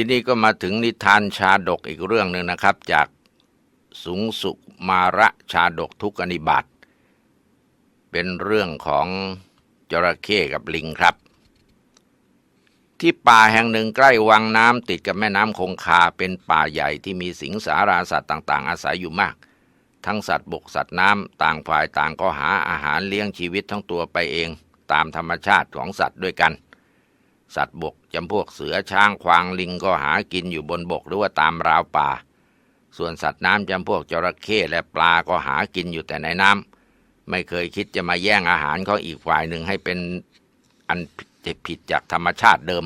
ทีนี้ก็มาถึงนิทานชาดกอีกเรื่องหนึ่งนะครับ จากสุงสุมาระชาดกทุกอนิบาตเป็นเรื่องของจระเข้กับลิงครับ ที่ป่าแห่งหนึ่งใกล้วังน้ำติดกับแม่น้ำคงคาเป็นป่าใหญ่ที่มีสิงสาราสัตว์ต่าง ๆ อาศัยอยู่มาก ทั้งสัตว์บกสัตว์น้ำต่างฝ่ายต่างก็หาอาหารเลี้ยงชีวิตทั้งตัวไปเอง ตามธรรมชาติของสัตว์ด้วยกัน สัตว์บกจำพวกเสือช้างควางลิงก็หากินอยู่บนบกหรือว่าตามราวป่า ส่วนสัตว์น้ำจำพวกจระเข้และปลาก็หากินอยู่แต่ในน้ำไม่เคยคิดจะมาแย่งอาหารของอีกฝ่ายหนึ่งให้เป็นอันผิดจากธรรมชาติเดิม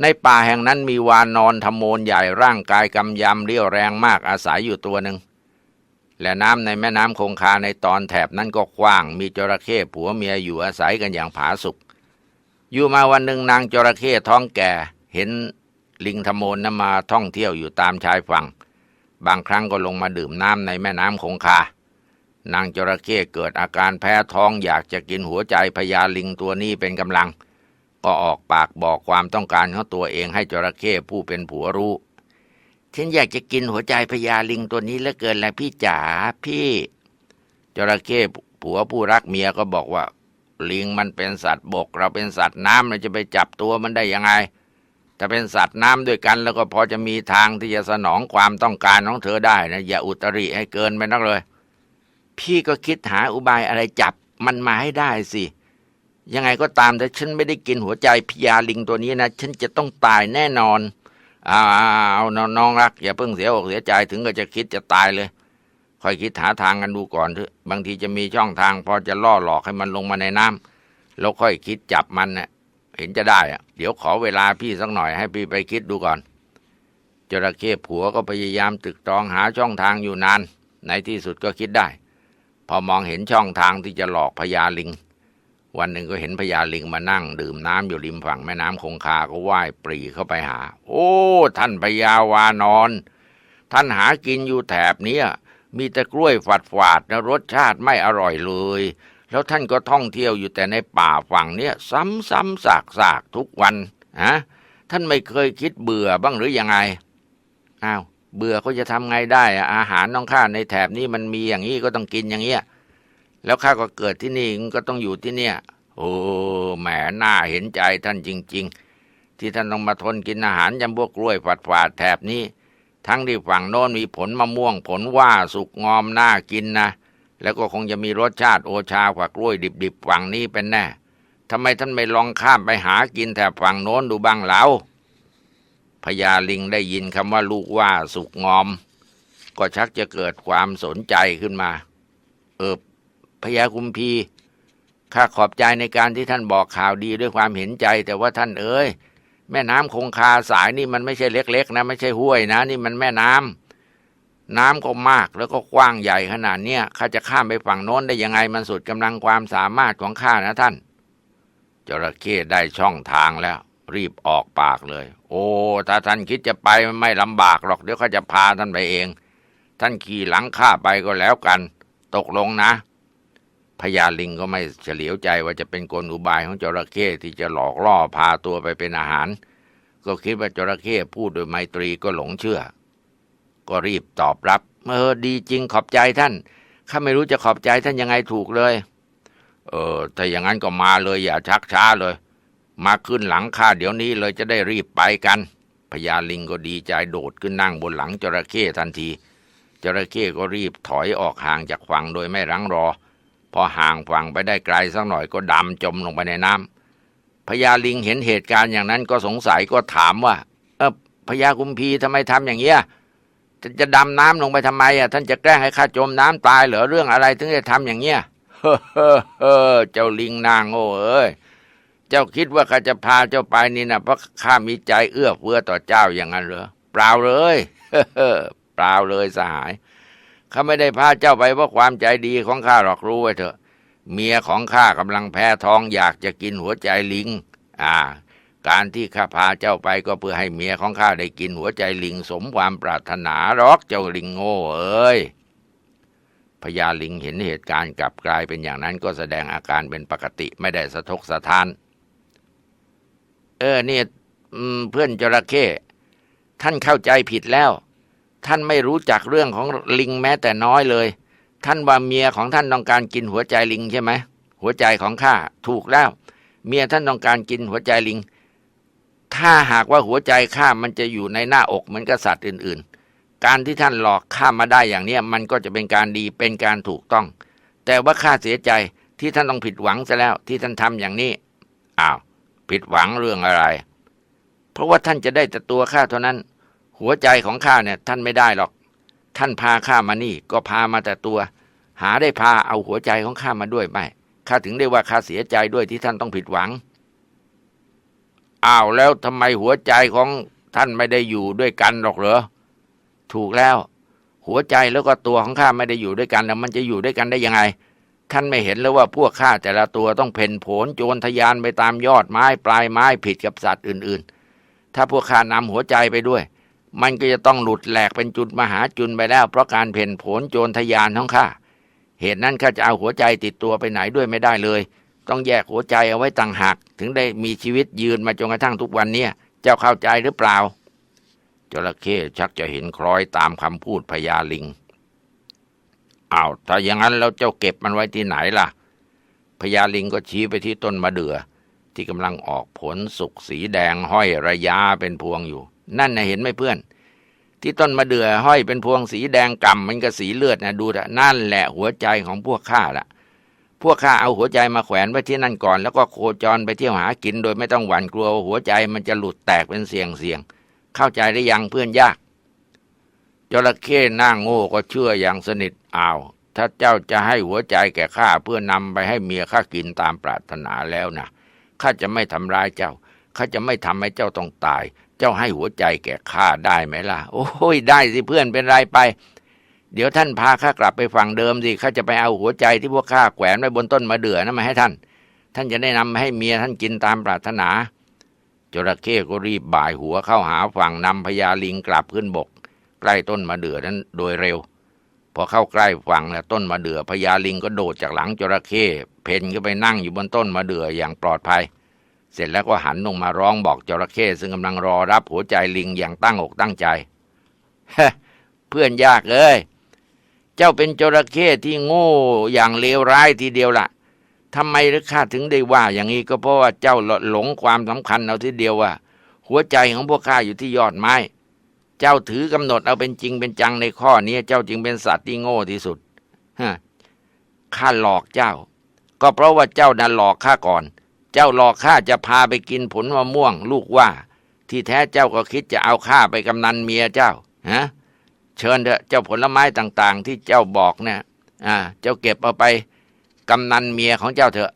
ในป่าแห่งนั้นมีวานนอนทำโมนใหญ่ร่างกายกำยำเรี่ยวแรงมากอาศัยอยู่ตัวหนึ่งและน้ำในแม่น้ำคงคาในตอนแถบนั้นก็กว้าง มีจระเข้ผัวเมียอยู่อาศัยกันอย่างผาสุก อยู่มาวันหนึ่งนางจระเข้ท้องแก่ เห็นลิงธโมนนมาท่องเที่ยวอยู่ตามชายฝั่ง บางครั้งก็ลงมาดื่มน้ำในแม่น้ำคงคา นางจระเข้เกิดอาการแพ้ท้องอยากจะกินหัวใจพญาลิงตัวนี้เป็นกำลัง ก็ออกปากบอกความต้องการของตัวเองให้จระเข้ผู้เป็นผัวรู้ฉันอยากจะกินหัวใจพญาลิงตัวนี้เหลือเกินแหละพี่จ๋าพี่ จระเข้ผัวผู้รักเมียก็บอกว่า ลิงมันเป็นสัตว์บก เราเป็นสัตว์น้ำเราจะไปจับตัวมันได้ยังไงถ้าเป็นสัตว์น้ำด้วยกัน แล้วก็พอจะมีทางที่จะสนองความต้องการของเธอได้นะอย่าอุตริให้เกินไปนักเลย พี่ก็คิดหาอุบายอะไรจับมันมาให้ได้สิ ยังไงก็ตามแต่ฉันไม่ได้กินหัวใจพญาลิงตัวนี้นะฉันจะต้องตายแน่นอน เอาเอาน้องรัก อย่าเพิ่งเสียอกเสียใจถึงก็จะคิดจะตายเลย ค่อยคิดหาทางกันดูก่อนเถอะบางทีจะมีช่องทาง พอจะล่อหลอกให้มันลงมาในน้ำแล้วค่อยคิดจับมันเนะ่ยเห็นจะได้อะเดี๋ยวขอเวลาพี่สักหน่อยให้พี่ไปคิดดูก่อน จระเข้ผัวก็พยายามตึกตรองหาช่องทางอยู่นาน ในที่สุดก็คิดได้ พอมองเห็นช่องทางที่จะหลอกพญาลิง วันหนึ่งก็เห็นพญาลิงมานั่ง ดื่มน้ำอยู่ริมฝั่งแม่น้ำคงคาก็ว่ายปรีเข้าไปหา โอ้ ท่านพญาวานอน ท่านหากินอยู่แถบนี้ มีแต่กล้วยฝาดฝาดนะรสชาติไม่อร่อยเลย แล้วท่านก็ท่องเที่ยวอยู่แต่ในป่าฝั่งเนี้ยซ้ำซ้ำซากซากทุกวันฮะท่านไม่เคยคิดเบื่อบ้างหรือยังไงอ้าวเบื่อเขาจะทำไงได้อะอาหารน้องข้าในแถบนี้มันมีอย่างนี้ก็ต้องกินอย่างเงี้ยแล้วข้าก็เกิดที่นี่ก็ต้องอยู่ที่เนี่ย โอ้แหมน่าเห็นใจท่านจริง ๆ ที่ท่านต้องมาทนกินอาหารจำพวกกล้วยฝาดฝาดแถบนี้ ทั้งที่ฝั่งโน้นมีผลมะม่วงผลว่าสุกงอมน่ากินนะ แล้วก็คงจะมีรสชาติโอชากว่ากล้วยดิบๆฝั่งนี้เป็นแน่ทำไมท่านไม่ลองข้ามไปหากินแถบฝั่งโน้นดูบ้างเล่าพญาลิงได้ยินคำว่าลูกว่าสุกงอม ก็ชักจะเกิดความสนใจขึ้นมา เออพญาคุมพีข้าขอบใจในการที่ท่านบอกข่าวดีด้วยความเห็นใจ แต่ว่าท่านเอ๋ย แม่น้ำคงคาสายนี่มันไม่ใช่เล็ก ๆ นะ ไม่ใช่ห้วยนะ นี่มันแม่น้ำน้ำก็มากแล้วก็กว้างใหญ่ขนาดเนี้ยข้าจะข้ามไปฝั่งโน้นได้ยังไงมันสุดกำลังความสามารถของข้านะท่าน จระเข้ได้ช่องทางแล้ว รีบออกปากเลย โอ้ถ้าท่านคิดจะไปไม่ลำบากหรอกเดี๋ยวข้าจะพาท่านไปเอง ท่านขี่หลังข้าไปก็แล้วกัน ตกลงนะ พญาลิงก็ไม่เฉลียวใจว่าจะเป็นกลอุบายของจระเข้ที่จะหลอกล่อพาตัวไปเป็นอาหาร ก็คิดว่าจระเข้พูดโดยไมตรีก็หลงเชื่อ ก็รีบตอบรับเออดีจริงขอบใจท่านข้าไม่รู้จะขอบใจท่านยังไงถูกเลย เออถ้าอย่างนั้นก็มาเลยอย่าชักช้าเลย มาขึ้นหลังข้าเดี๋ยวนี้เลยจะได้รีบไปกันพญาลิงก็ดีใจโดดขึ้นนั่งบนหลังจระเข้ทันทีจระเข้ก็รีบถอยออกห่างจากฝั่งโดยไม่รังรอ พอห่างฝั่งไปได้ไกลสักหน่อยก็ดำจมลงไปในน้ำพญาลิงเห็นเหตุการณ์อย่างนั้นก็สงสัยก็ถามว่า เออพญาคุมพีทำไมทำอย่างเงี้ยจะจะดำน้ำลงไปทำไมอะท่านจะแกล้งให้ข้าจมน้ำตายเหรอเรื่องอะไรถึงจะทำอย่างเงี้ยเฮ้อเฮ้อเจ้าลิงนางโง่เอ้ยเจ้าคิดว่าข้าจะพาเจ้าไปนี่นะเพราะข้ามีใจเอื้อเฟื้อต่อเจ้าอย่างนั้นเหรอเปล่าเลยเเปล่าเลยสหาย ข้าไม่ได้พาเจ้าไปเพราะความใจดีของข้าหรอกรู้ไว้เถอะ เมียของข้ากำลังแพ้ท้องอยากจะกินหัวใจลิง อ่า การที่ข้าพาเจ้าไปก็เพื่อให้เมียของข้าได้กินหัวใจลิง สมความปรารถนาหรอกเจ้าลิงโง่เอ้ยพญาลิงเห็นเหตุการณ์กลับกลายเป็นอย่างนั้นก็แสดงอาการเป็นปกติไม่ได้สะทกสะท้าน เออเนี่ยเพื่อนจระเข้ท่านเข้าใจผิดแล้ว ท่านไม่รู้จักเรื่องของลิงแม้แต่น้อยเลย ท่านว่าเมียของท่านต้องการกินหัวใจลิงใช่ไหมหัวใจของข้าถูกแล้ว เมียท่านต้องการกินหัวใจลิง ถ้าหากว่าหัวใจข้ามันจะอยู่ในหน้าอกเหมือนกับสัตว์อื่น ๆ การที่ท่านหลอกข้ามาได้อย่างเนี้ยมันก็จะเป็นการดีเป็นการถูกต้อง แต่ว่าข้าเสียใจที่ท่านต้องผิดหวังซะแล้ว ที่ท่านทำอย่างนี้อ้าวผิดหวังเรื่องอะไร เพราะว่าท่านจะได้แต่ตัวข้าเท่านั้น หัวใจของข้าเนี่ยท่านไม่ได้หรอก ท่านพาข้ามานี่ ก็พามาแต่ตัว หาได้พาเอาหัวใจของข้ามาด้วยไหมข้าถึงได้ว่าข้าเสียใจด้วยที่ท่านต้องผิดหวังอ้าวแล้วทำไมหัวใจของท่านไม่ได้อยู่ด้วยกันหรอกเหรอถูกแล้ว หัวใจแล้วก็ตัวของข้าไม่ได้อยู่ด้วยกันแล้วมันจะอยู่ด้วยกันได้ยังไง ท่านไม่เห็นแล้วว่าพวกข้าแต่ละตัวต้องเพ่นโผนโจรทะยานไปตามยอดไม้ ปลายไม้ผิดกับสัตว์อื่น ๆ ถ้าพวกข้านำหัวใจไปด้วย มันก็จะต้องหลุดแหลกเป็นจุดมหาจุนไปแล้ว เพราะการเพ่นผนโจรทะยานของข้าเหตุนั้นข้าจะเอาหัวใจติดตัวไปไหนด้วยไม่ได้เลย ต้องแยกหัวใจเอาไว้ต่างหากถึงได้มีชีวิตยืนมาจนกระทั่งทุกวันเนี้ยเจ้าเข้าใจหรือเปล่า จระเข้ชักจะเห็นคล้อยตามคำพูดพญาลิงอ้าวถ้าอย่างนั้นแล้วเจ้าเก็บมันไว้ที่ไหนล่ะพญาลิงก็ชี้ไปที่ต้นมะเดื่อที่กำลังออกผลสุกสีแดงห้อยระยะเป็นพวงอยู่ นั่นนะเห็นไหมเพื่อน ที่ต้นมะเดื่อห้อยเป็นพวงสีแดงกำมันก็สีเลือดนะดูเถอะนั่นแหละหัวใจของพวกข้าล่ะพวกข้าเอาหัวใจมาแขวนไว้ที่นั่นก่อน แล้วก็โคจรไปเที่ยวหากิน โดยไม่ต้องหวั่นกลัวหัวใจมันจะหลุดแตกเป็นเสียงเสียง เข้าใจได้ยังเพื่อนยากจระเข้หน้าโง่ก็เชื่ออย่างสนิทอ้าวถ้าเจ้าจะให้หัวใจแก่ข้าเพื่อนำไปให้เมียข้ากินตามปรารถนาแล้วนะข้าจะไม่ทำร้ายเจ้าข้าจะไม่ทำให้เจ้าต้องตาย เจ้าให้หัวใจแก่ข้าได้ไหมล่ะ โอ้ยได้สิเพื่อนเป็นไรไป เดี๋ยวท่านพาข้ากลับไปฝั่งเดิมสิข้าจะไปเอาหัวใจที่พวกข้าแขวนไว้บนต้นมะเดื่อนั้นมาให้ท่าน ท่านจะได้นำมาให้เมียท่านกินตามปรารถนาจระเข้ก็รีบบ่ายหัวเข้าหาฝั่งนำพญาลิงกลับขึ้นบก ใกล้ต้นมะเดื่อนั้นโดยเร็ว พอเข้าใกล้ฝั่งแล้วต้นมะเดื่อพญาลิงก็โดดจากหลังจระเข้เพ่นขึ้นไปนั่งอยู่บนต้นมะเดื่ออย่างปลอดภัย เสร็จแล้วก็หันลงมาร้องบอกจระเข้ซึ่งกำลังรอรับหัวใจลิงอย่างตั้งอกตั้งใจเพื่อนยากเลย เจ้าเป็นจระเข้ที่โง่อย่างเลวร้ายทีเดียวล่ะทำไมหรือข้าถึงได้ว่า อย่างนี้ก็เพราะว่าเจ้าหลงความสำคัญเอาทีเดียวว่า หัวใจของพวกข้าอยู่ที่ยอดไม้ เจ้าถือกำหนดเอาเป็นจริงเป็นจังในข้อนี้เจ้าจึงเป็นสัตว์ที่โง่ที่สุดฮะข้าหลอกเจ้า ก็เพราะว่าเจ้านั้นหลอกข้าก่อน เจ้าหลอกข้าจะพาไปกินผลมะม่วง ลูกว่า ที่แท้เจ้าก็คิดจะเอาข้าไปกำนันเมียเจ้าฮะเชิญเถอะเจ้าผลไม้ต่าง ๆ ที่เจ้าบอกเนี่ยอ่า เจ้าเก็บเอาไปกำนันเมียของเจ้าเถอะ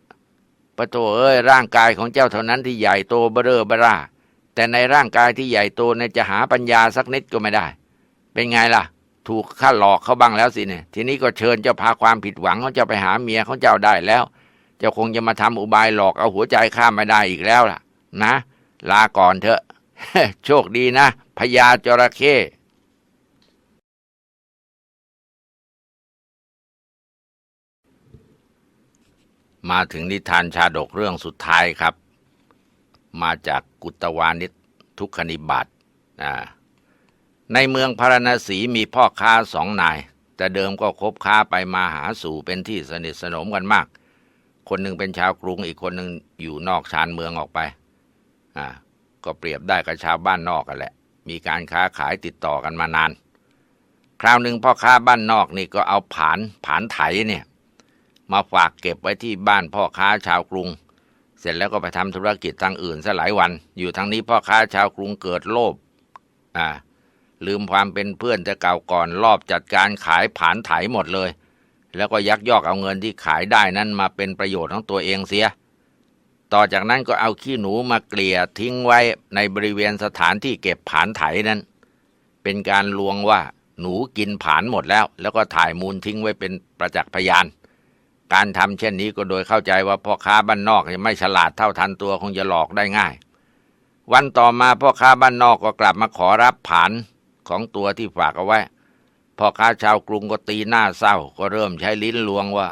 ประโตเอ้ยร่างกายของเจ้าเท่านั้นที่ใหญ่โตเบ้อเร่อเบ้อร่าแต่ในร่างกายที่ใหญ่โตเนี่ยจะหาปัญญาสักนิดก็ไม่ได้ เป็นไงล่ะ ถูกข้าหลอกเขาบ้างแล้วสิเนี่ย ทีนี้ก็เชิญเจ้าพาความผิดหวังของเจ้าไปหาเมียของเจ้าได้แล้ว เจ้าคงจะมาทำอุบายหลอกเอาหัวใจข้าไม่ได้อีกแล้วล่ะ นะ ลาก่อนเถอะ โชคดีนะพญาจระเข้มาถึงนิทานชาดกเรื่องสุดท้ายครับ มาจากกุตวานิชทุกขนิบาตในเมืองพาราณสีมีพ่อค้าสองนาย แต่เดิมก็คบค้าไปมาหาสู่เป็นที่สนิทสนมกันมาก คนหนึ่งเป็นชาวกรุง อีกคนหนึ่งอยู่นอกชานเมืองออกไปอ่าก็เปรียบได้กับชาวบ้านนอกกันแหละ มีการค้าขายติดต่อกันมานาน คราวหนึ่งพ่อค้าบ้านนอกนี่ก็เอาผานผานไถเนี่ย มาฝากเก็บไว้ที่บ้านพ่อค้าชาวกรุง เสร็จแล้วก็ไปทำธุรกิจทางอื่นซะหลายวัน อยู่ทางนี้พ่อค้าชาวกรุงเกิดโลภอ่าลืมความเป็นเพื่อนแต่เก่าก่อนรอบจัดการขายผานไถหมดเลย แล้วก็ยักยอกเอาเงินที่ขายได้นั้นมาเป็นประโยชน์ของตัวเองเสีย ต่อจากนั้นก็เอาขี้หนูมาเกลี่ยทิ้งไว้ในบริเวณสถานที่เก็บผานไถนั้น เป็นการลวงว่าหนูกินผานหมดแล้ว แล้วก็ถ่ายมูลทิ้งไว้เป็นประจักษ์พยาน การทำเช่นนี้ก็โดยเข้าใจว่าพ่อค้าบ้านนอกไม่ฉลาดเท่าทันตัวคงจะหลอกได้ง่าย วันต่อมาพ่อค้าบ้านนอกก็กลับมาขอรับผานของตัวที่ฝากเอาไว้ พ่อค้าชาวกรุงก็ตีหน้าเศร้า ก็เริ่มใช้ลิ้นลวงว่า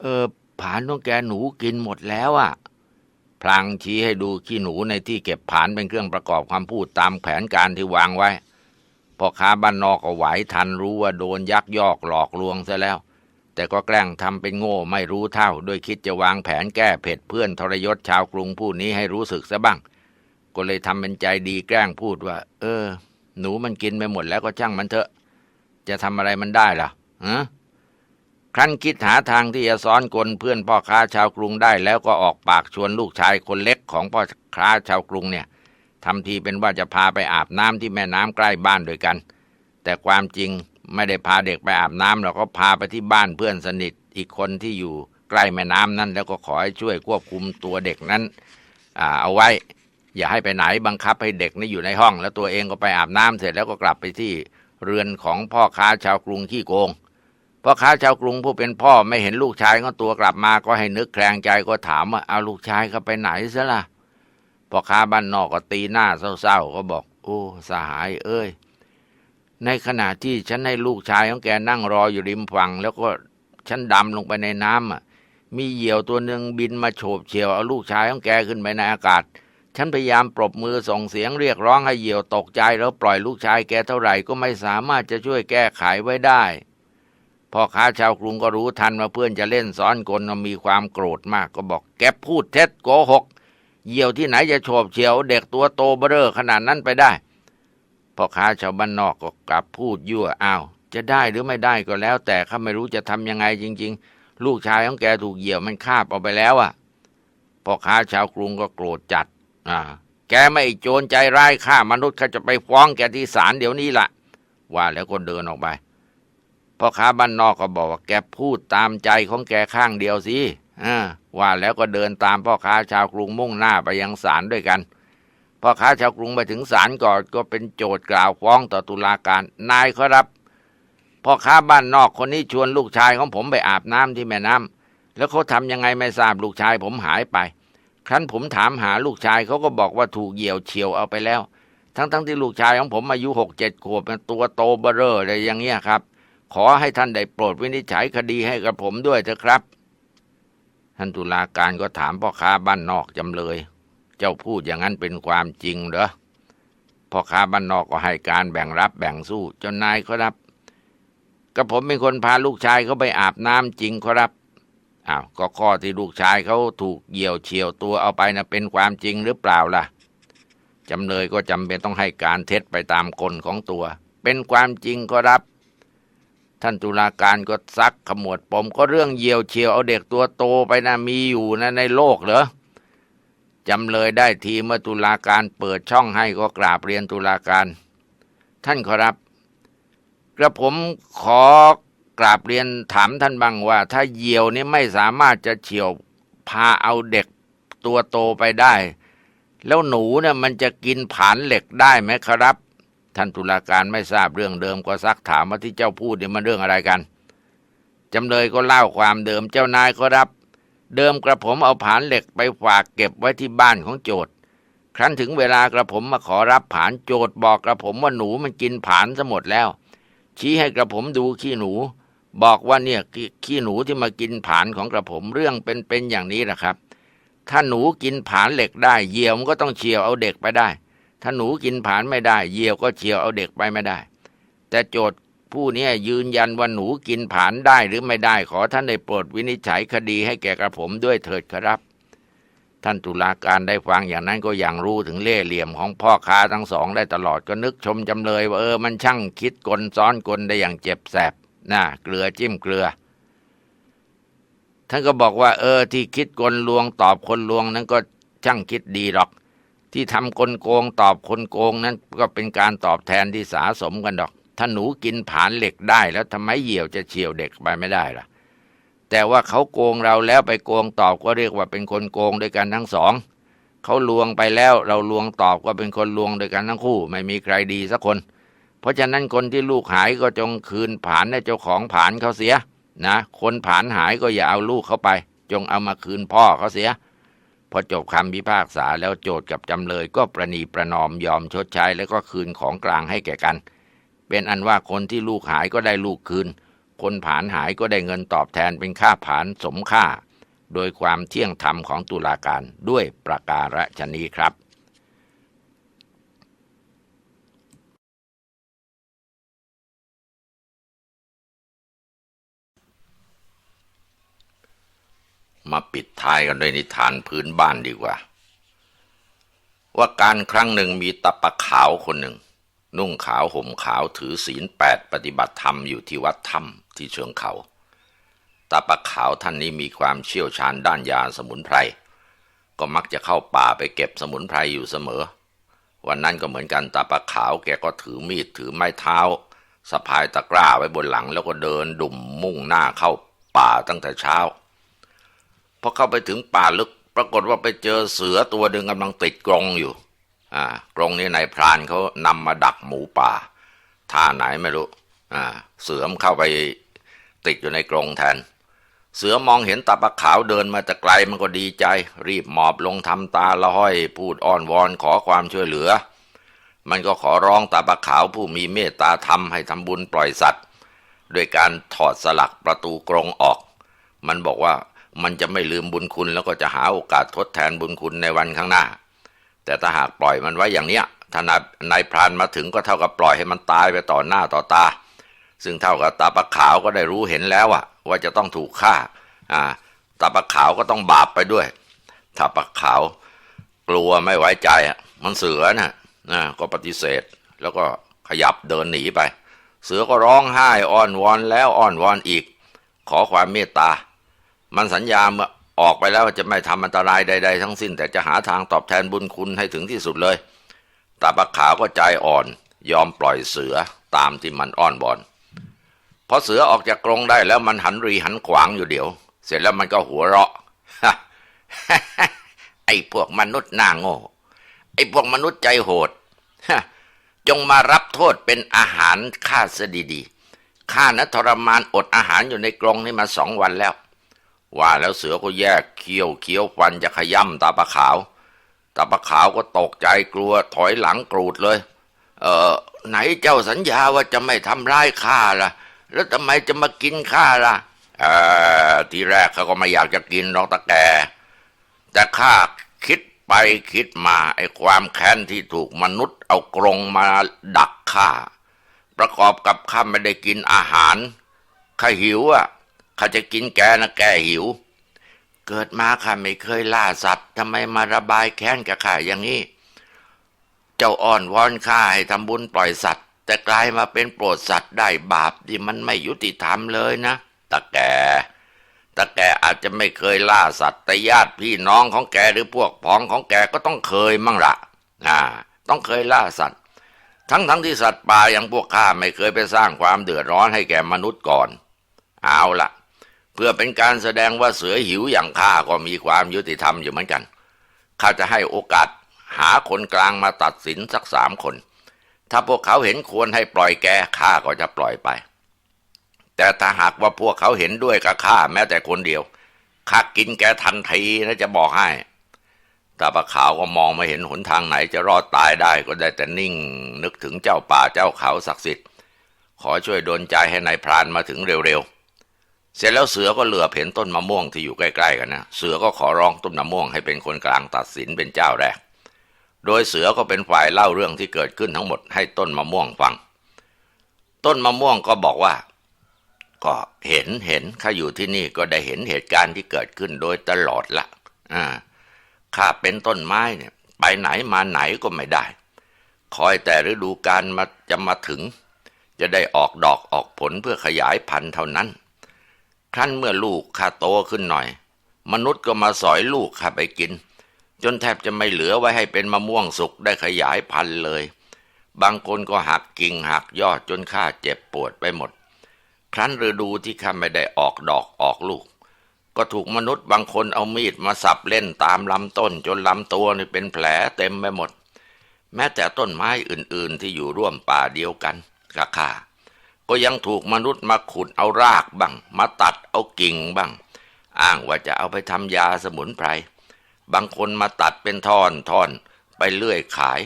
เออผานของแกหนูกินหมดแล้วอะ่ะ พลางชี้ให้ดูขี้หนูในที่เก็บผานเป็นเครื่องประกอบความพูดตามแผนการที่วางไว้พ่อค้าบ้านนอกก็ไหวทันรู้ว่าโดนยักยอกหลอกลวงซะแล้ว แต่ก็แกล้งทำเป็นโง่ไม่รู้เท่า โดยคิดจะวางแผนแก้เผ็ดเพื่อนทรยศชาวกรุงผู้นี้ให้รู้สึกซะบ้าง ก็เลยทำเป็นใจดีแกล้งพูดว่า เออ หนูมันกินไปหมดแล้วก็ช่างมันเถอะ จะทำอะไรมันได้ล่ะฮะครั้นคิดหาทางที่จะซ้อนกลเพื่อนพ่อค้าชาวกรุงได้ แล้วก็ออกปากชวนลูกชายคนเล็กของพ่อค้าชาวกรุงเนี่ยทำทีเป็นว่าจะพาไปอาบน้ำที่แม่น้ำใกล้บ้านด้วยกัน แต่ความจริงไม่ได้พาเด็กไปอาบน้ำหรอกก็พาไปที่บ้านเพื่อนสนิทอีกคนที่อยู่ใกล้แม่น้ำนั่นแล้วก็ขอให้ช่วยควบคุมตัวเด็กนั้นอ่าเอาไว้ อย่าให้ไปไหนบังคับให้เด็กนี่อยู่ในห้อง แล้วตัวเองก็ไปอาบน้ำเสร็จแล้วก็กลับไปที่ เรือนของพ่อค้าชาวกรุงขี้โกงพ่อค้าชาวกรุงผู้เป็นพ่อไม่เห็นลูกชายเขาตัวกลับมาก็ให้นึกแคลงใจก็ถามว่าเอาลูกชายเขาไปไหนซะล่ะพ่อค้าบ้านนอกก็ตีหน้าเศร้าๆก็บอก โอ้สหายเอ้ย ในขณะที่ฉันให้ลูกชายของแกนั่งรออยู่ริมฝั่ง แล้วก็ฉันดำลงไปในน้ำอะมีเหยี่ยวตัวหนึ่งบินมาโฉบเฉี่ยวเอาลูกชายของแกขึ้นไปในอากาศ ฉันพยายามปรบมือส่งเสียงเรียกร้องให้เหี่ยวตกใจแล้วปล่อยลูกชายแกเท่าไหร่ก็ไม่สามารถจะช่วยแก้ไขไว้ได้พ่อค้าชาวกรุงก็รู้ทันว่าเพื่อนจะเล่นซ้อนกลมีความโกรธมากก็บอกแกพูดเท็จโกหกเหี่ยวที่ไหนจะโฉบเฉียวเด็กตัวโตเบ้อขนาดนั้นไปได้พ่อค้าชาวบ้านนอกก็กลับพูดยั่วอ้าวจะได้หรือไม่ได้ก็แล้ว แต่ข้าไม่รู้จะทำยังไงจริง ๆ ลูกชายของแกถูกเหี่ยวมันคาบเอาไปแล้วอะพ่อค้าชาวกรุงก็โกรธจัด อ่า แกไม่โจรใจร้ายฆ่ามนุษย์เขาจะไปฟ้องแกที่ศาลเดี๋ยวนี้ละว่าแล้วก็เดินออกไปพ่อค้าบ้านนอกก็บอกว่าแกพูดตามใจของแกข้างเดียวสิอ่าว่าแล้วก็เดินตามพ่อค้าชาวกรุงมุ่งหน้าไปยังศาลด้วยกันพ่อค้าชาวกรุงไปถึงศาลก่อนก็เป็นโจทย์กล่าวฟ้องต่อตุลาการนายขอรับพ่อค้าบ้านนอกคนนี้ชวนลูกชายของผมไปอาบน้ำที่แม่น้ำแล้วเขาทำยังไงไม่ทราบลูกชายผมหายไป ครั้นผมถามหาลูกชายเขาก็บอกว่าถูกเหยี่ยวเฉียวเอาไปแล้ว ทั้งๆทที่ลูกชายของผมอายุหกเจ็ดขวบเป็นตัวโตเบ้อเร่ออะไรอย่างเงี้ยครับ ขอให้ท่านได้โปรดวินิจฉัยคดีให้กับผมด้วยเถอะครับ ท่านตุลาการก็ถามพ่อค้าบ้านนอกจำเลย เจ้าพูดอย่างนั้นเป็นความจริงเหรอพ่อค้าบ้านนอกก็ให้การแบ่งรับแบ่งสู้เจ้านายครับก็ผมเป็นคนพาลูกชายเขาไปอาบน้ำจริงครับ อ้าวก็ข้อที่ลูกชายเขาถูกเหยี่ยวเฉียวตัวเอาไปนะเป็นความจริงหรือเปล่าล่ะจำเลยก็จำเป็นต้องให้การเท็จไปตามกลของตัว เป็นความจริงครับ ท่านตุลาการก็ซักขมวดปมก็เรื่องเหยี่ยวเฉียวเอาเด็กตัวโตไปนะมีอยู่นะในโลกเหรอจำเลยได้ทีเมื่อตุลาการเปิดช่องให้ก็กราบเรียนตุลาการ ท่านขอรับ กระผมขอ กราบเรียนถามท่านบ้างว่า ถ้าเหยี่ยวนี่ไม่สามารถจะเฉียวพาเอาเด็กตัวโตไปได้ แล้วหนูเนี่ยมันจะกินผานเหล็กได้ไหมครับ ท่านตุลาการไม่ทราบเรื่องเดิมก็ซักถามว่าที่เจ้าพูดเนี่ยมันเรื่องอะไรกันจำเลยก็เล่าความเดิมเจ้านายก็รับ เดิมกระผมเอาผานเหล็กไปฝากเก็บไว้ที่บ้านของโจทย์ครั้นถึงเวลากระผมมาขอรับผานโจทย์บอกกระผมว่าหนูมันกินผานซะหมดแล้ว ชี้ให้กระผมดูขี้หนู บอกว่าเนี่ยขี้หนูที่มากินผานของกระผมเรื่องเป็นเป็นอย่างนี้แหละครับ ถ้าหนูกินผานเหล็กได้เหยี่ยวมันก็ต้องเฉียวเอาเด็กไปได้ ถ้าหนูกินผานไม่ได้เหยี่ยวก็เฉียวเอาเด็กไปไม่ได้ แต่โจทย์ผู้นี้ยืนยันว่าหนูกินผานได้หรือไม่ได้ขอท่านได้โปรดวินิจฉัยคดีให้แก่กระผมด้วยเถิดครับ ท่านตุลาการได้ฟังอย่างนั้นก็อย่างรู้ถึงเล่ห์เหลี่ยมของพ่อค้าทั้งสองได้ตลอดก็นึกชมจำเลยว่าเออมันช่างคิดกลซ้อนกลได้อย่างเจ็บแสบ น่าเกลือจิ้มเกลือ ท่านก็บอกว่า เออ ที่คิดกลลวงตอบคนลวงนั้นก็ช่างคิดดีหรอก ที่ทำกลโกงตอบคนโกงนั้นก็เป็นการตอบแทนที่สาสมกันดอก ถ้าหนูกินผานเหล็กได้ แล้วทำไมเหี่ยวจะเฉียวเด็กไปไม่ได้ล่ะ แต่ว่าเขาโกงเราแล้วไปโกงตอบก็เรียกว่าเป็นคนโกงด้วยกันทั้งสองเขาลวงไปแล้ว เราลวงตอบก็เป็นคนลวงด้วยกันทั้งคู่ ไม่มีใครดีสักคน เพราะฉะนั้นคนที่ลูกหายก็จงคืนผานให้เจ้าของผานเขาเสียนะ คนผานหายก็อย่าเอาลูกเขาไป จงเอามาคืนพ่อเขาเสีย พอจบคำพิพากษาแล้วโจทย์กับจำเลยก็ประนีประนอมยอมชดใช้แล้วก็คืนของกลางให้แก่กัน เป็นอันว่าคนที่ลูกหายก็ได้ลูกคืน คนผานหายก็ได้เงินตอบแทนเป็นค่าผานสมค่า โดยความเที่ยงธรรมของตุลาการด้วยประการฉนี้ครับ มาปิดท้ายกันด้วยนิทานพื้นบ้านดีกว่า ว่าการครั้งหนึ่งมีตะปะขาวคนหนึ่ง นุ่งขาวห่มขาวถือศีลแปดปฏิบัติธรรมอยู่ที่วัดถ้ำที่เชิงเขาตาปะขาวท่านนี้มีความเชี่ยวชาญด้านยาสมุนไพร ก็มักจะเข้าป่าไปเก็บสมุนไพรอยู่เสมอ วันนั้นก็เหมือนกันตาปะขาวแกก็ถือมีดถือไม้เท้าสะพายตะกร้าไว้บนหลังแล้วก็เดินดุ่มมุ่งหน้าเข้าป่าตั้งแต่เช้า พอเข้าไปถึงป่าลึก ปรากฏว่าไปเจอเสือตัวหนึ่งกำลังติดกรงอยู่อ่ากรงนี้นายพรานเขานำมาดักหมูป่าท่าไหนไม่รู้อ่าเสือมเข้าไปติดอยู่ในกรงแทน เสือมองเห็นตาปะขาวเดินมาแต่ไกลมันก็ดีใจ รีบหมอบลงทำตาละห้อยพูดอ้อนวอนขอความช่วยเหลือ มันก็ขอร้องตาปะขาวผู้มีเมตตาธรรมให้ทำบุญปล่อยสัตว์ ด้วยการถอดสลักประตูกรงออก มันบอกว่า มันจะไม่ลืมบุญคุณแล้วก็จะหาโอกาสทดแทนบุญคุณในวันข้างหน้า แต่ถ้าหากปล่อยมันไว้อย่างเนี้ยถ้านายพรานมาถึงก็เท่ากับปล่อยให้มันตายไปต่อหน้าต่อตา ซึ่งเท่ากับตาปะขาวก็ได้รู้เห็นแล้วอะว่าจะต้องถูกฆ่าอ่าตาปะขาวก็ต้องบาปไปด้วยตาปะขาวกลัวไม่ไว้ใจอะมันเสือนะนะก็ปฏิเสธแล้วก็ขยับเดินหนีไป เสือก็ร้องไห้อ้อนวอนแล้วอ้อนวอนอีก ขอความเมตตา มันสัญญาเมื่อออกไปแล้วจะไม่ทำอันตรายใด ๆ ทั้งสิ้น แต่จะหาทางตอบแทนบุญคุณให้ถึงที่สุดเลยตาปะขาวก็ใจอ่อนยอมปล่อยเสือตามที่มันอ้อนบอนพอเสือออกจากกรงได้แล้วมันหันรีหันขวางอยู่เดี๋ยว เสร็จแล้วมันก็หัวเราะไอ้พวกมนุษย์หน้าโง่ไอ้พวกมนุษย์ใจโหดจงมารับโทษเป็นอาหารข้าซะดีๆข้านะทรมานอดอาหารอยู่ในกรงนี่มาสองวันแล้ว ว่าแล้วเสือก็แยกเคี้ยวเคี้ยวฟันจะขย่ำตาปลาขาว ตาปลาขาวก็ตกใจกลัวถอยหลังกรูดเลย เออไหนเจ้าสัญญาว่าจะไม่ทำร้ายข้าล่ะ แล้วทำไมจะมากินข้าล่ะเออทีแรกเขาก็ไม่อยากจะกินหรอกตะแก แต่ข้าคิดไปคิดมาไอ้ความแค้นที่ถูกมนุษย์เอากรงมาดักข้าประกอบกับข้าไม่ได้กินอาหารข้าหิวอะ เขาจะกินแกนะแกหิว เกิดมาข้าไม่เคยล่าสัตว์ทำไมมาระบายแค้นกับข้าอย่างนี้ เจ้าอ่อนวอนข้าให้ทำบุญปล่อยสัตว์ แต่กลายมาเป็นโปรดสัตว์ได้บาปที่มันไม่ยุติธรรมเลยนะตาแกตาแกอาจจะไม่เคยล่าสัตว์แต่ญาติพี่น้องของแกหรือพวกพ้องของแกก็ต้องเคยมั่งละอ่าต้องเคยล่าสัตว์ ทั้งทั้งที่สัตว์ป่าอย่างพวกข้าไม่เคยไปสร้างความเดือดร้อนให้แก่มนุษย์ก่อน เอาล่ะ เพื่อเป็นการแสดงว่าเสือหิวอย่างข้าก็มีความยุติธรรมอยู่เหมือนกันข้าจะให้โอกาสหาคนกลางมาตัดสินสักสามคน ถ้าพวกเขาเห็นควรให้ปล่อยแกข้าก็จะปล่อยไป แต่ถ้าหากว่าพวกเขาเห็นด้วยกับข้าแม้แต่คนเดียวข้ากินแกทันทีนะจะบอกให้ตาปะขาวก็มองไม่เห็นหนทางไหนจะรอดตายได้ก็ได้แต่นิ่ง นึกถึงเจ้าป่าเจ้าเขาศักดิ์สิทธิ์ ขอช่วยดลใจให้ในายพรานมาถึงเร็วๆ เสร็จแล้วเสือก็เหลือเห็นต้นมะม่วงที่อยู่ใกล้ๆกันนะเสือก็ขอร้องต้นมะม่วงให้เป็นคนกลางตัดสินเป็นเจ้าแรก โดยเสือก็เป็นฝ่ายเล่าเรื่องที่เกิดขึ้นทั้งหมดให้ต้นมะม่วงฟัง ต้นมะม่วงก็บอกว่า ก็เห็นเห็นข้าอยู่ที่นี่ก็ได้เห็นเหตุการณ์ที่เกิดขึ้นโดยตลอดละอ่าข้าเป็นต้นไม้เนี่ย ไปไหนมาไหนก็ไม่ได้ คอยแต่ฤดูกาลมาจะมาถึง จะได้ออกดอกออกผลเพื่อขยายพันธุ์เท่านั้น ครั้นเมื่อลูกข้าโตขึ้นหน่อย มนุษย์ก็มาสอยลูกข้าไปกิน จนแทบจะไม่เหลือไว้ให้เป็นมะม่วงสุกได้ขยายพันธุ์เลย บางคนก็หักกิ่งหักยอดจนข้าเจ็บปวดไปหมด ครั้นฤดูที่ข้าไม่ได้ออกดอกออกลูก ก็ถูกมนุษย์บางคนเอามีดมาสับเล่นตามลำต้นจนลำตัวนี่เป็นแผลเต็มไปหมด แม้แต่ต้นไม้อื่น ๆ ที่อยู่ร่วมป่าเดียวกันกับข้า ก็ยังถูกมนุษย์มาขุดเอารากบ้าง มาตัดเอากิ่งบ้าง อ้างว่าจะเอาไปทำยาสมุนไพร บางคนมาตัดเป็นท่อนท่อนไปเลื่อยขาย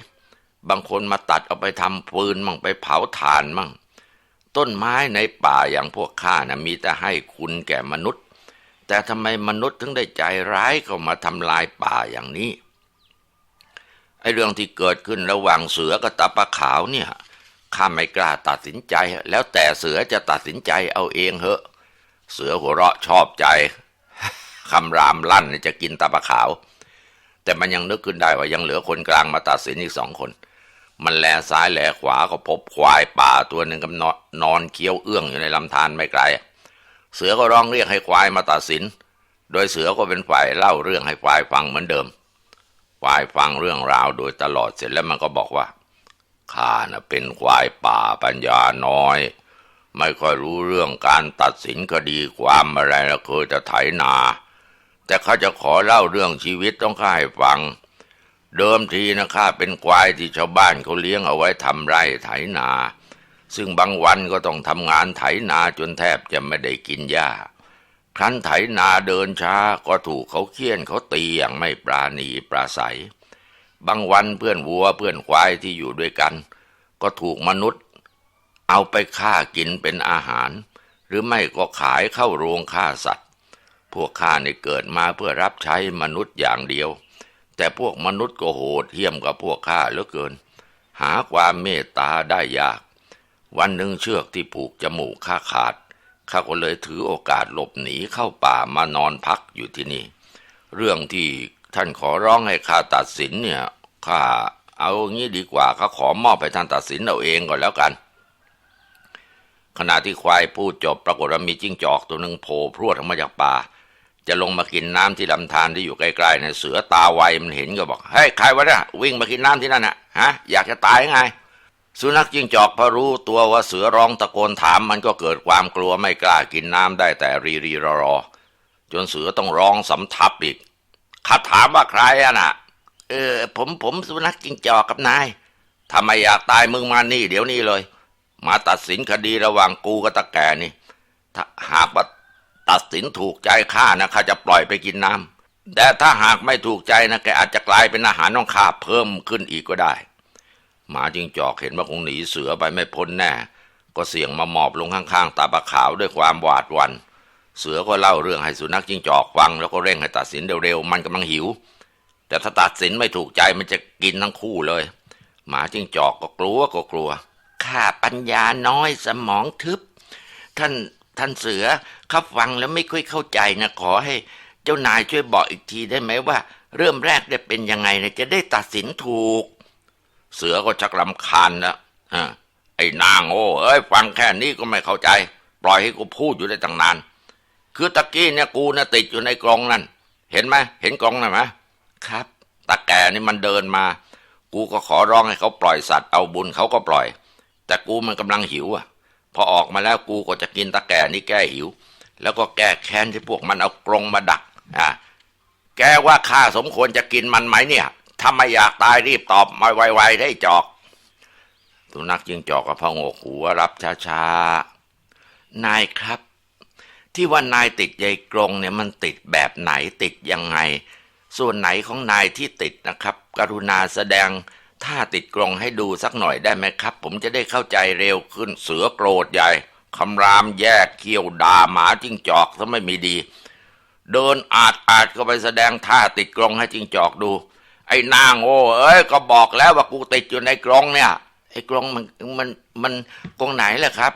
บางคนมาตัดเอาไปทำฟืนมั่งไปเผาถ่านมั่ง ต้นไม้ในป่าอย่างพวกข้านะมีแต่ให้คุณแก่มนุษย์ แต่ทำไมมนุษย์ถึงได้ใจร้ายเข้ามาทำลายป่าอย่างนี้ไอ้เรื่องที่เกิดขึ้นระหว่างเสือกับตาปะขาวเนี่ย ข้าไม่กล้าตัดสินใจ แล้วแต่เสือจะตัดสินใจเอาเองเหอะ เสือหัวเราะชอบใจคำรามลั่นจะกินตาปะขาว แต่มันยังนึกขึ้นได้ว่ายังเหลือคนกลางมาตัดสินอีกสองคน มันแลซ้ายแลขวาก็พบควายป่าตัวหนึ่งกำนอนนอนเคี้ยวเอื้องอยู่ในลำธารไม่ไกล เสือก็ร้องเรียกให้ควายมาตัดสิน โดยเสือก็เป็นฝ่ายเล่าเรื่องให้ควายฟังเหมือนเดิมควายฟังเรื่องราวโดยตลอดเสร็จแล้วมันก็บอกว่า ข้าน่ะเป็นควายป่าปัญญาน้อย ไม่ค่อยรู้เรื่องการตัดสินคดีความอะไรแล้วเคยจะไถนา แต่ข้าจะขอเล่าเรื่องชีวิตต้องข้าให้ฟัง เดิมทีนะข้าเป็นควายที่ชาวบ้านเขาเลี้ยงเอาไว้ทำไร่ไถนา ซึ่งบางวันก็ต้องทำงานไถนาจนแทบจะไม่ได้กินหญ้าครั้นไถนาเดินช้าก็ถูกเขาเคี่ยนเขาตีอย่างไม่ปราณีปราศัย บางวันเพื่อนวัวเพื่อนควายที่อยู่ด้วยกัน ก็ถูกมนุษย์ เอาไปฆ่ากินเป็นอาหาร หรือไม่ก็ขายเข้าโรงฆ่าสัตว์ พวกข้าในเกิดมาเพื่อรับใช้มนุษย์อย่างเดียว แต่พวกมนุษย์ก็โหดเหี้ยมกับพวกข้าเหลือเกิน หาความเมตตาได้ยาก วันหนึ่งเชือกที่ผูกจมูกข้าขาดข้าก็เลยถือโอกาสหลบหนีเข้าป่ามานอนพักอยู่ที่นี่ เรื่องที่ ท่านขอร้องให้ข้าตัดสินเนี่ยข้าเอางี้ดีกว่าข้าขอมอบให้ท่านตัดสินเอาเองก่อนแล้วกัน ขณะที่ควายพูดจบปรากฏว่ามีจิ้งจอกตัวหนึ่งโผล่พรวดออกมาจากป่า จะลงมากินน้ำที่ลำธารที่อยู่ใกล้ๆในยเสือตาไวมันเห็นก็บอกเฮ้ยใครวะเนี่ยวิ่งมากินน้ำที่นั่นน่ะฮะอยากจะตายไงสุนัขจิ้งจอกพอรู้ตัวว่าเสือร้องตะโกนถามมันก็เกิดความกลัวไม่กล้ากินน้ำได้แต่รีรีรอรอจนเสือต้องร้องสำทับอีก ข้าถามว่าใครอะน่ะ เออ ผมผมสุนัขจิ้งจอกกับนายถ้าไม่อยากตายมึงมานี่ เดี๋ยวนี้เลย มาตัดสินคดีระหว่างกูกับตะแกนี่ ถ้าหากว่าตัดสินถูกใจข้านะข้าจะปล่อยไปกินน้ำแต่ถ้าหากไม่ถูกใจนะแกอาจจะกลายเป็นอาหารของข้าเพิ่มขึ้นอีกก็ได้หมาจิงจอกเห็นว่าคงหนีเสือไปไม่พ้นแน่ ก็เสี่ยงมาหมอบลงข้างๆ ตาปะขาวด้วยความหวาดหวัน เสือก็เล่าเรื่องให้สุนัขจิ้งจอกฟัง แล้วก็เร่งให้ตัดสินเร็วๆ มันกำลังหิว แต่ถ้าตัดสินไม่ถูกใจมันจะกินทั้งคู่เลย หมาจิ้งจอกก็กลัวก็กลัว ข้าปัญญาน้อยสมองทึบ ท่านท่านเสือข้าฟังแล้วไม่ค่อยเข้าใจนะขอให้เจ้านายช่วยบอกอีกทีได้ไหมว่า เริ่มแรกได้เป็นยังไงนะจะได้ตัดสินถูก เสือก็ชักลำคาญแล้วไอ้นางโอ้เอ้ยฟังแค่นี้ก็ไม่เข้าใจ ปล่อยให้กูพูดอยู่ได้ตั้งนาน คือตะกี้เนี่ยกูเนี่ยติดอยู่ในกรงนั่น เห็นไหมเห็นกรงนั่นไหมครับตาแก่นี่มันเดินมา กูก็ขอร้องให้เขาปล่อยสัตว์เอาบุญเขาก็ปล่อย แต่กูมันกำลังหิวอะ พอออกมาแล้วกูก็จะกินตาแก่นี่แก้หิว แล้วก็แก้แค้นที่พวกมันเอากรงมาดักอ่าแกว่าข้าสมควรจะกินมันไหมเนี่ยถ้าไม่อยากตายรีบตอบมาไวๆได้จอกสุนัขจิงจอกกับพ่องกหัวรับช้าๆนายครับ ที่ว่านายติดใยกรงเนี่ยมันติดแบบไหนติดยังไง ส่วนไหนของนายที่ติดนะครับ กรุณาแสดงท่าติดกรงให้ดูสักหน่อยได้ไหมครับ ผมจะได้เข้าใจเร็วขึ้นเสือโกรธใหญ่คำรามแยกเขี้ยวด่าหมาจิ้งจอกซะไม่มีดี เดินอาดอาดก็ไปแสดงท่าติดกรงให้จิ้งจอกดู ไอ้นางโอ้เอ้ยก็บอกแล้วว่ากูติดอยู่ในกรงเนี่ยไอ้กรงมันมันมันกรงไหนล่ะครับ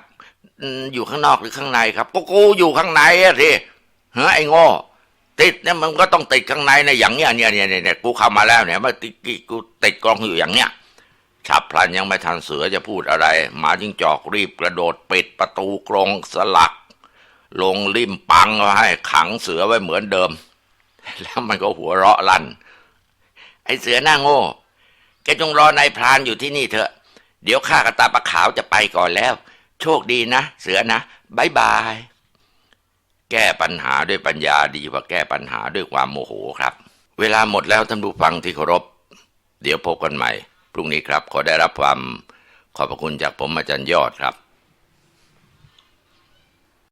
อยู่ข้างนอกหรือข้างในครับก็กูอยู่ข้างในอะสิเฮ้ยไอ้โง่ติดเนี่ยมันก็ต้องติดข้างในนะอย่างเนี้ยเนี่ยเนี่ยเนี่ยกูเข้ามาแล้วเนี่ยมาติดกูติดกรงอยู่อย่างเนี้ยฉับพลันยังไม่ทันเสือจะพูดอะไร หมาจิ้งจอกรีบกระโดดปิดประตูกรงสลัก ลงริมปังเอาให้ขังเสือไว้เหมือนเดิม แล้วมันก็หัวเราะลั่น ไอ้เสือหน้าโง่แกจงรอนายพรานอยู่ที่นี่เถอะ เดี๋ยวข้ากับตาปะขาวจะไปก่อนแล้ว โชคดีนะ เสือนะบายบาย แก้ปัญหาด้วยปัญญาดีกว่าแก้ปัญหาด้วยความโมโหครับ เวลาหมดแล้วท่านผู้ฟังที่เคารพ เดี๋ยวพบกันใหม่ พรุ่งนี้ครับ ขอได้รับความขอบพระคุณจากผมอาจารย์ยอดครับ